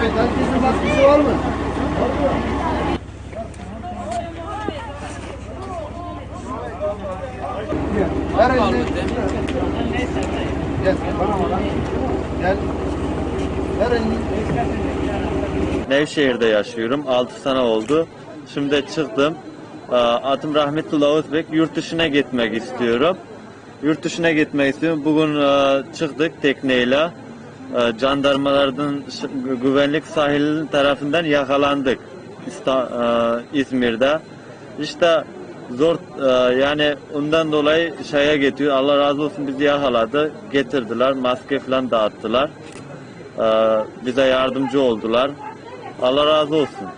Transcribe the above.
Evet, herkesin maskesi var mı? Nevşehir'de yaşıyorum. 6 sene oldu. Şimdi çıktım. Ee, Adım Rahmetullah Özbek. Yurt dışına gitmek istiyorum. Yurt dışına gitmek istiyorum. Bugün e, çıktık tekneyle. E, Jandarmalardan güvenlik sahil tarafından yakalandık. E, İzmir'de. İşte zor e, yani ondan dolayı şeye getiriyor. Allah razı olsun bizi yakaladı. Getirdiler. Maske falan dağıttılar. E, bize yardımcı oldular. Allah razı olsun.